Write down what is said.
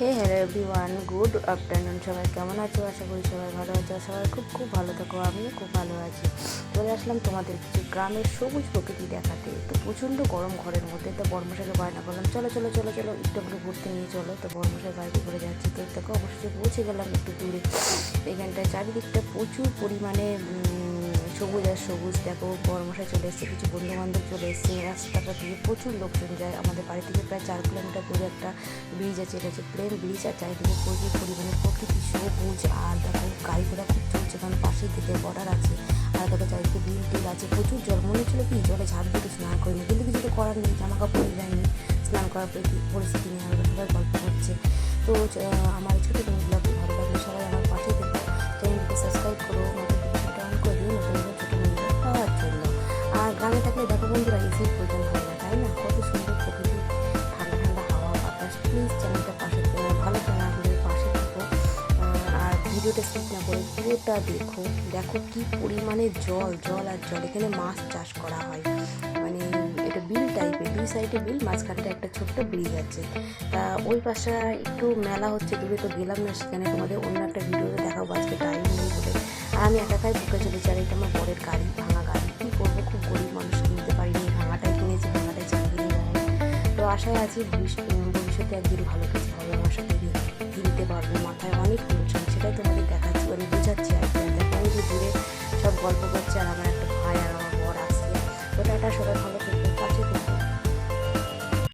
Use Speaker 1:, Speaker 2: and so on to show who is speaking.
Speaker 1: Hey hello everyone good afternoon সবাই কেমন আছো? আশা করি সবাই ভালো আছো সবাই খুব খুব ভালো থাকো। আমিও খুব ভালো আছি। চলে আসলাম তোমাদের কিছু গ্রামের সবুজ প্রকৃতি দেখাতে। তো প্রচণ্ড গরম ঘরের মধ্যে, তো বর্মশাকে বায়না করলাম চলো চলো চলো চলো একটু ঘুরতে নিয়ে চলো। তো বর্মশাই বাড়িতে করে যাচ্ছি। তো দেখো অবশ্যই পৌঁছে গেলাম একটু দূরে। এখানটায় চারিদিকটা প্রচুর পরিমাণে সবুজ আর সবুজ, দেখো বর্মশাই চলে এসছে, কিছু বন্ধু বান্ধব চলে এসছে, রাস্তাটা দিয়ে প্রচুর লোকজন যায়। আমাদের বাড়ি থেকে প্রায় চার কিলোমিটার দূরে একটা ব্রিজ আছে, এটা হচ্ছে প্লেন ব্রিজ আর চারিদিকে প্রচুর পরিমাণে প্রকৃতি সবুজ, আর দেখো গাড়ি ঘোড়া খুব চলছে, কারণ পাশে দিকে বর্ডার আছে, আর দেখো চারিদিকে বিল টিল আছে, প্রচুর জল। মনে হচ্ছিল কি, জলে ঝাঁপ দিতে স্নান করিনি, কিন্তু কিছু তো করার নেই জামা কাপড় যায়নি স্নান করার পরি- পরিস্থিতি নেই আমরা সবাই গল্প করছে। তো আমার ছোটো গ্রামে থাকলে দেখো বন্ধুরা এসির প্রয়োজন হয় না তাই না? কত সুন্দর প্রকৃতি, ঠান্ডা ঠান্ডা হাওয়া, বাতাস। প্লিজ চ্যানেলটা পাশে ভালো চ্যানেলগুলোর পাশে থাকো। আর ভিডিওটা স্কিপ না করে পুরোটা দেখো। দেখো কি পরিমাণে জল জল আর জল। এখানে মাছ চাষ করা হয়। মানে এটা বিল টাইপের দুই সাইডে বিল মাঝখানটা একটা ছোট্ট ব্রিজ আছে। তা ওই পাশে একটু মেলা হচ্ছে দূরে তো গেলাম না সেখানে। তোমাদের অন্য একটা ভিডিওতে দেখাবো, আজকে টাইম নেই বলে। আর আমি একাকাই বুকে চলেছি, আর এটা আমার বরের গাড়ি, ভাঙা গাড়ি। আশায় আছি ভবিষ্যতে একদিন ভালো কিছু হবে আমার সাথে দিতে পারব, মাথায় অনেক টেনশন সেটাই তোমাদের দেখাচ্ছি মানে বোঝাচ্ছি আর কি। যে দূরে সব গল্প করছে আর আমার একটা ভাই আর আমার বর আসছে ওটা একটা সবাই ভালো